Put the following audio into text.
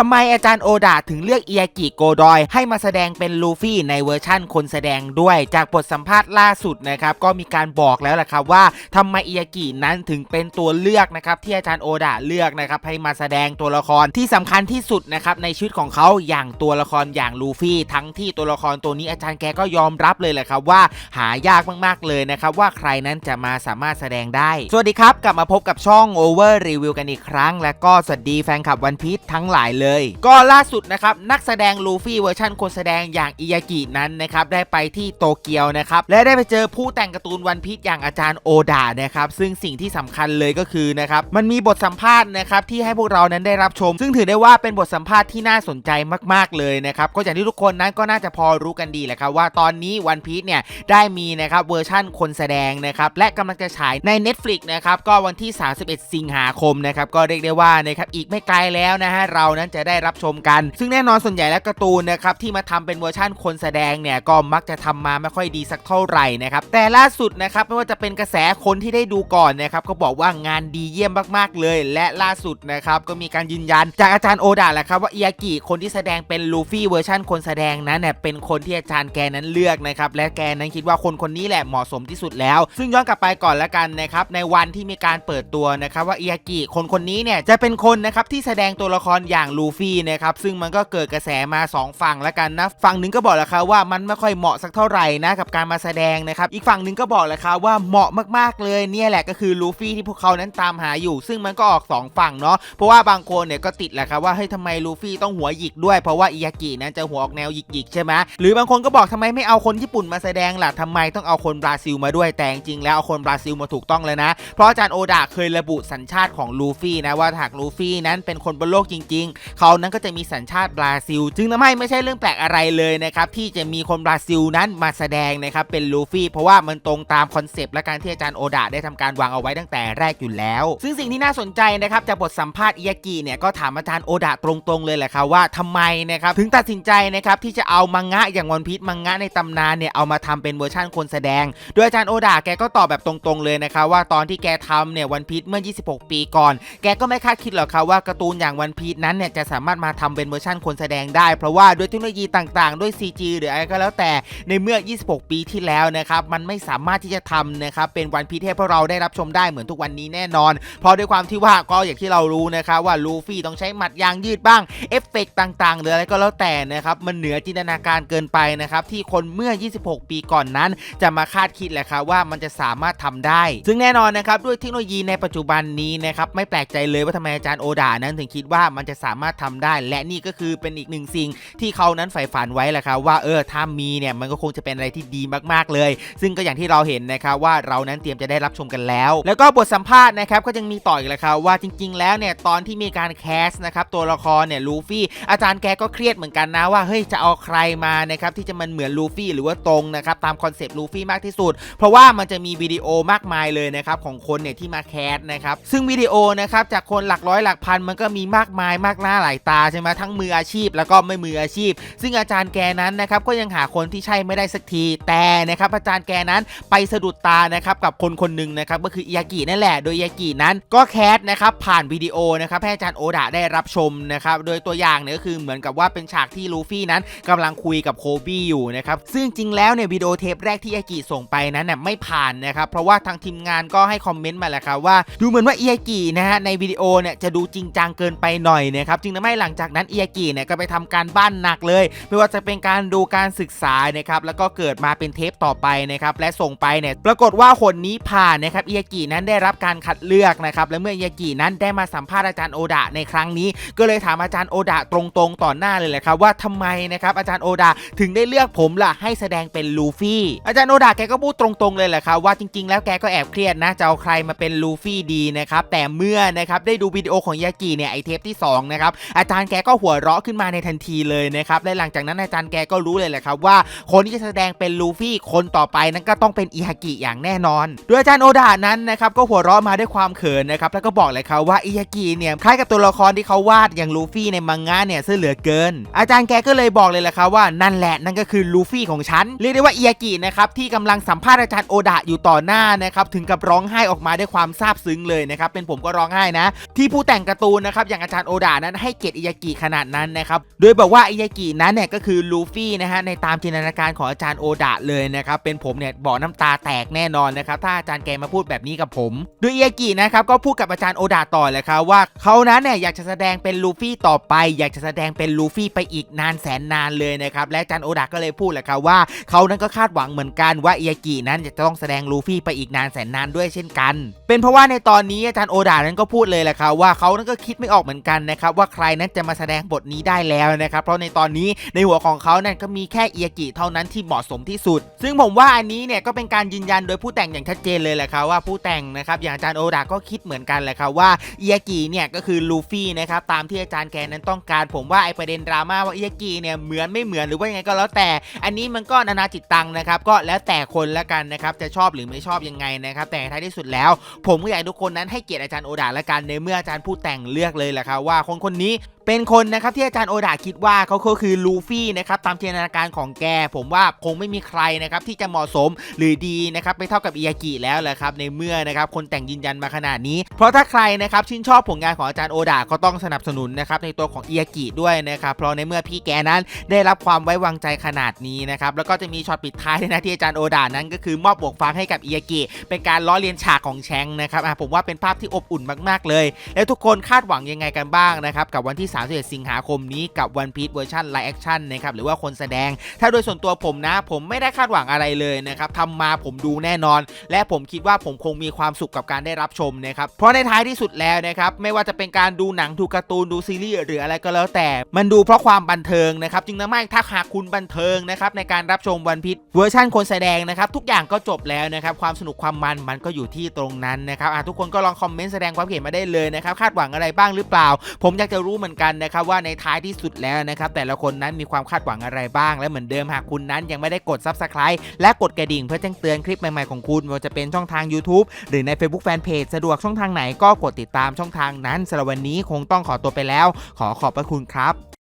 ทำไมอาจารย์โอดาถึงเลือกเอียกิโกดอยให้มาแสดงเป็นลูฟี่ในเวอร์ชั่นคนแสดงด้วยจากบทสัมภาษณ์ล่าสุดนะครับก็มีการบอกแล้วแหละครับว่าทำไมเอียกินั้นถึงเป็นตัวเลือกนะครับที่อาจารย์โอดาเลือกนะครับให้มาแสดงตัวละครที่สำคัญที่สุดนะครับในชีวิตของเขาอย่างตัวละครอย่างลูฟี่ทั้งที่ตัวละครตัวนี้อาจารย์แกก็ยอมรับเลยแหละครับว่าหายากมากๆเลยนะครับว่าใครนั้นจะมาสามารถแสดงได้ สวัสดีครับกลับมาพบกับช่อง Over Review กันอีกครั้ง และก็สวัสดีแฟนคลับวันพีชทั้งหลายเลยก็ล่าสุดนะครับนักแสดงลูฟี่เวอร์ชันคนแสดงอย่างอิยากินั้นนะครับได้ไปที่โตเกียวนะครับและได้ไปเจอผู้แต่งการ์ตูนวันพีชอย่างอาจารย์โอดานะครับซึ่งสิ่งที่สำคัญเลยก็คือนะครับมันมีบทสัมภาษณ์นะครับที่ให้พวกเรานั้นได้รับชม ซึ่งถือได้ว่าเป็นบทสัมภาษณ์ที่น่าสนใจมาก ๆเลยนะครับก็อย่างที่ทุกคนนั้นก็น่าจะพอรู้กันดีแหละครับว่าตอนนี้วันพีชเนี่ยได้มีนะครับเวอร์ชั่นคนแสดงนะครับและกำลังจะฉายใน Netflix นะครับก็วันที่ 31 สิงหาคมนะครับก็เรียกได้ว่านะครับอีกไม่ไกลแล้วนะฮะเรานั้นจะได้รับชมกัน ซึ่งแน่นอนส่วนใหญ่แล้วการ์ตูนนะครับที่มาทำเป็นเวอร์ชั่นคนแสดงเนี่ยก็มักจะทำมาไม่ค่อยดีสักเท่าไหร่นะครับแต่ล่าสุดนะครับไม่ว่าจะเป็นกระแสคนที่ได้ดูก่อนนะครับก็บอกว่างานดีเยี่ยมมากๆเลย และล่าสุดนะครับก็มีการยืนยันจากอาจารย์โอดาแหละครับว่าเอียกิคนที่แสดงเป็นลูฟี่เวอร์ชันคนแสดงนั้นเนี่ยเป็นคนที่อาจารย์แกนั้นเลือกนะครับและแกนั้นคิดว่าคนคนนี้แหละเหมาะสมที่สุดแล้ว ซึ่งย้อนกลับไปก่อนละกันนะครับในวันที่มีการเปิดตัวนะครับว่าเอียกิคนคนนี้เนี่ยจะเป็นคนนะครับที่แสดงตัวละครอย่างลูฟี่นะครับซึ่งมันก็เกิดกระแสมาสองฝั่งละกันนะฝั่งหนึ่งก็บอกแล้วครับว่ามันไม่ค่อยเหมาะสักเท่าไหร่นะกับการมาแสดงนะครับอีกฝั่งหนึ่งก็บอกแล้วครับว่าเหมาะมากๆเลยเนี่ยแหละก็คือลูฟี่ที่พวกเขานั้นตามหาอยู่ ซึ่งมันก็ออกสองฝั่งเนาะเพราะว่าบางคนเนี่ยก็ติดแหละครับว่าเฮ้ยทำไมลูฟี่ต้องหัวหยิกด้วยเพราะว่าอิยากินั้นจะหัวออกแนวหยิกๆใช่ไหมหรือบางคนก็บอกทำไมไม่เอาคนญี่ปุ่นมาแสดงล่ะทำไมต้องเอาคนบราซิลมาด้วยแต่จริงแล้วเอาคนบราซิลมาถูกต้องเลยนะ เพราะอาจารย์โอดาเคยระบุสัญชาติของลูฟี่นะว่าหากลูฟี่นั้นเป็นคนบนโลกจริงเขานั้นก็จะมีสัญชาติบราซิล จึงทำให้ไม่ใช่เรื่องแปลกอะไรเลยนะครับที่จะมีคนบราซิลนั้นมาแสดงนะครับเป็นลูฟี่เพราะว่ามันตรงตามคอนเซปต์และการที่อาจารย์โอดาได้ทำการวางเอาไว้ตั้งแต่แรกอยู่แล้ว ซึ่งสิ่งที่น่าสนใจนะครับจากบทสัมภาษณ์อิยากิเนี่ยก็ถามอาจารย์โอดาตรงๆเลยแหละครับว่าทำไมนะครับถึงตัดสินใจนะครับที่จะเอามังงะอย่างวันพีชมังงะในตำนานเนี่ยเอามาทำเป็นเวอร์ชั่นคนแสดง โดยอาจารย์โอดาแกก็ตอบแบบตรงๆเลยนะครับว่าตอนที่แกทำเนี่ยวันพีชเมื่อ 26 ปีก่อน แกก็ไม่คาดคิดหรอกครับว่าการ์ตูนอย่างวันพีชนั้นเนี่ยจะสามารถมาทำเป็นเวอร์ชั่นคนแสดงได้ เพราะว่าด้วยเทคโนโลยีต่างๆ ด้วย CG หรืออะไรก็แล้วแต่ในเมื่อ 26 ปีที่แล้วนะครับมันไม่สามารถที่จะทำนะครับเป็นวันพีชให้พวกเราได้รับชมได้เหมือนทุกวันนี้แน่นอน เพราะด้วยความที่ว่าก็อย่างที่เรารู้นะครับว่าลูฟี่ต้องใช้หมัดยางยืดบ้างเอฟเฟกต์ต่างๆ หรืออะไรก็แล้วแต่นะครับมันเหนือจินตนาการเกินไปนะครับที่คนเมื่อ 26 ปีก่อนนั้น จะมาคาดคิดแหละครับว่ามันจะสามารถทำได้ ซึ่งแน่นอนนะครับด้วยเทคโนโลยีในปัจจุบันนี้นะครับไม่แปลกใจเลยว่าทำไมอาจารย์โอดานั้นถึงคิดว่ามันจะสามารถทำได้ และนี่ก็คือเป็นอีกหนึ่งสิ่งที่เขานั้นใฝ่ฝันไว้แหละครับว่าเออถ้ามีเนี่ยมันก็คงจะเป็นอะไรที่ดีมากๆเลย ซึ่งก็อย่างที่เราเห็นนะครับว่าเรานั้นเตรียมจะได้รับชมกันแล้ว แล้วก็บทสัมภาษณ์นะครับก็ยังมีต่ออีกแหละครับว่าจริง ๆ แล้วเนี่ยตอนที่มีการแคสนะครับตัวละครเนี่ยลูฟี่อาจารย์แกก็เครียดเหมือนกันนะว่าเฮ้ยจะเอาใครมานะครับที่จะมันเหมือนลูฟี่หรือว่าตรงนะครับตามคอนเซปต์ลูฟี่มากที่สุด เพราะว่ามันจะมีวิดีโอมากมายเลยนะครับของคนเนี่ยที่มาแคสนะครับซึ่งวิดีโอนะครับจากคนหลักร้อยหลักพันมันก็มีมากมายมากหน้าหลายตาใช่ไหมทั้งมืออาชีพแล้วก็ไม่มืออาชีพ ซึ่งอาจารย์แกนั้นนะครับก็ยังหาคนที่ใช่ไม่ได้สักทีแต่นะครับอาจารย์แกนั้นไปสะดุดตานะครับกับคนคนหนึ่งนะครับก็คืออิยากินั่นแหละโดยอิยากินั้นก็แคสนะครับผ่านวิดีโอนะครับให้อาจารย์โอดะได้รับชมนะครับโดยตัวอย่างเนี่ยก็คือเหมือนกับว่าเป็นฉากที่ลูฟี่นั้นกำลังคุยกับโคบี้อยู่นะครับซึ่งจริงแล้วเนี่ยวิดีโอเทปแรกที่อิยากิส่งไปนั้นน่ะไม่ผ่านนะครับเพราะว่าทางทีมงานก็ให้คอมเมนต์มาแหละครับว่า ดูเหมือนว่าอิยากินะฮะในวิดีโอเนี่ยจะดูจริงจังเกินไปหน่อยนะครับจงทำให้หลังจากนั้นเอิยากิเนี่ยก็ไปทำการบ้านหนักเลย ไม่ว่าจะเป็นการดูการศึกษานะครับแล้วก็เกิดมาเป็นเทปต่อไปนะครับและส่งไปเนี่ยปรากฏว่าคนนี้ผ่านนะครับเอิยากินั้นได้รับการคัดเลือกนะครับและเมื่อเอิยากินั้นได้มาสัมภาษณ์อาจารย์โอดะในครั้งนี้ ก็เลยถามอาจารย์โอดะตรงๆ ต่อหน้าเลยแหละครับว่าทำไมนะครับอาจารย์โอดะถึงได้เลือกผมล่ะให้แสดงเป็นลูฟี่อาจารย์โอดะแกก็พูดตรงๆเลยแหละครับว่าจริง ๆ แล้วแกก็แอบเครียดนะจะเอาใครมาเป็นลูฟี่ดีนะครับแต่เมื่อนะครับได้ดูวิดีโอของอิยากิเนี่ยไอเทปที่สองนะครับอาจารย์แกก็หัวเราะขึ้นมาในทันทีเลยนะครับและหลังจากนั้นอาจารย์แกก็รู้เลยแหละครับว่าคนที่จะแสดงเป็นลูฟี่คนต่อไปนั้นก็ต้องเป็นอิฮากิอย่างแน่นอน โดยอาจารย์โอดะนั้นนะครับก็หัวเราะมาด้วยความเขินนะครับแล้วก็บอกเลยครับว่าอิฮากิเนี่ยคล้ายกับตัวละครที่เขาวาดอย่างลูฟี่ในมังงะเนี่ยซะเหลือเกิน อาจารย์แกก็เลยบอกเลยแหละครับว่านั่นแหละนั่นก็คือลูฟี่ของฉันเรียกได้ว่าอิฮากินะครับที่กำลังสัมภาษณ์อาจารย์โอดะอยู่ต่อหน้านะครับถึงกับร้องไห้ออกมาด้วยความซาบซึ้งเลยนะครับเป็นผมก็ร้องไห้นะ ที่ผู้แต่งการ์ตูนนะครับอย่างอาจารย์โอดานั้นใให้เกียรติอิยากิขนาดนั้นนะครับ โดยบอกว่าอิยากินั้นเนี่ยก็คือลูฟี่นะฮะในตามจินตนาการของอาจารย์โอดะเลยนะครับเป็นผมเนี่ยบอกน้ำตาแตกแน่นอนนะครับถ้าอาจารย์แกมาพูดแบบนี้กับผม โดยอิยากินะครับก็พูดกับอาจารย์โอดะต่อเลยครับว่าเขานั้นเนี่ยอยากจะแสดงเป็นลูฟี่ต่อไป อยากจะแสดงเป็นลูฟี่ไปอีกนานแสนนานเลยนะครับและอาจารย์โอดะก็เลยพูดแหละครับว่าเขานั้นก็คาดหวังเหมือนกันว่าอิยากินั้นจะต้องแสดงลูฟี่ไปอีกนานแสนนานด้วยเช่นกัน เป็นเพราะว่าในตอนนี้อาจารย์โอดานั้นก็พูดเลยแหละครับว่าเขานั้นก็คิดไม่ออกเหมือนกันนะครับว่าใครนั้นจะมาแสดงบทนี้ได้แล้วนะครับ เพราะในตอนนี้ในหัวของเขานั้นก็มีแค่เอียกิเท่านั้นที่เหมาะสมที่สุด ซึ่งผมว่าอันนี้เนี่ยก็เป็นการยืนยันโดยผู้แต่งอย่างชัดเจนเลยแหละครับว่าผู้แต่งนะครับอย่างอาจารย์โอดาก็คิดเหมือนกันแหละครับว่าเอียกิเนี่ยก็คือลูฟี่นะครับตามที่อาจารย์แกนั้นต้องการ ผมว่าไอประเด็นดราม่าว่าเอียกิเนี่ยเหมือนไม่เหมือนหรือว่ายังไงก็แล้วแต่ อันนี้มันก็นานาจิตตังนะครับก็แล้วแต่คนละกันนะครับจะชอบหรือไม่ชอบยังไงนะครับแต่ท้ายที่สุดแล้ว ผมก็อยากทุกคนนั้นให้เกียรติอาจารย์โอดาละกันในเมื่ออาจารย์ผู้แต่งเลือกเลยแหละครับว่าคนคนนี้นี้ เป็นคนนะครับที่อาจารย์โอดาคิดว่าเขาก็คือลูฟี่นะครับตามจินตนาการของแก ผมว่าคงไม่มีใครนะครับที่จะเหมาะสมหรือดีนะครับไปเท่ากับอิยากิแล้วแหละครับในเมื่อนะครับคนแต่งยืนยันมาขนาดนี้ เพราะถ้าใครนะครับชื่นชอบผลงานของอาจารย์โอดาก็ต้องสนับสนุนนะครับในตัวของอิยากิด้วยนะครับเพราะในเมื่อพี่แกนั้นได้รับความไว้วางใจขนาดนี้นะครับแล้วก็จะมีช็อตปิดท้ายด้วยนะที่อาจารย์โอดานั้นก็คือมอบหมวกฟางให้กับอิยากิเป็นการล้อเลียนฉากของแชงนะครับผมว่าเป็นภาพที่อบอุ่นมากๆเลย แล้วทุกคนคาดหวังยังไงกันบ้างนะครับกับวันที่31 สิงหาคมนี้กับ One Piece เวอร์ชันไลฟ์แอคชั่นนะครับหรือว่าคนแสดง ถ้าโดยส่วนตัวผมนะ ผมไม่ได้คาดหวังอะไรเลยนะครับทำมาผมดูแน่นอน และผมคิดว่าผมคงมีความสุขกับการได้รับชมนะครับเพราะในท้ายที่สุดแล้วนะครับไม่ว่าจะเป็นการดูหนังดูการ์ตูนดูซีรีส์หรืออะไรก็แล้วแต่ มันดูเพราะความบันเทิงนะครับจึงทำให้ถ้าหากคุณบันเทิงนะครับในการรับชมวันพิษเวอร์ชันคนแสดงนะครับทุกอย่างก็จบแล้วนะครับความสนุกความมันมันก็อยู่ที่ตรงนั้นนะครับทุกคนก็ลองคอมเมนต์แสดงความเห็นมาได้เลยนะครับคาดหวังอะไรบ้างหรือเปล่า ผมอยากจะรู้เหมือนกันนะครับว่าในท้ายที่สุดแล้วนะครับแต่ละคนนั้นมีความคาดหวังอะไรบ้าง และเหมือนเดิมหากคุณนั้นยังไม่ได้กด s u b สไครต์และกดกระดิ่งเพื่อแจ้งเตือนคลิปใหม่ๆของคุณไม่ว่าจะเป็นช่องทาง YouTube หรือใน Facebook Fanpage สะดวกช่องทางไหนก็กดติดตามช่องทางนั้นสำหรับวันนี้คงต้องขอตัวไปแล้ว ขอขอบพระคุณครับ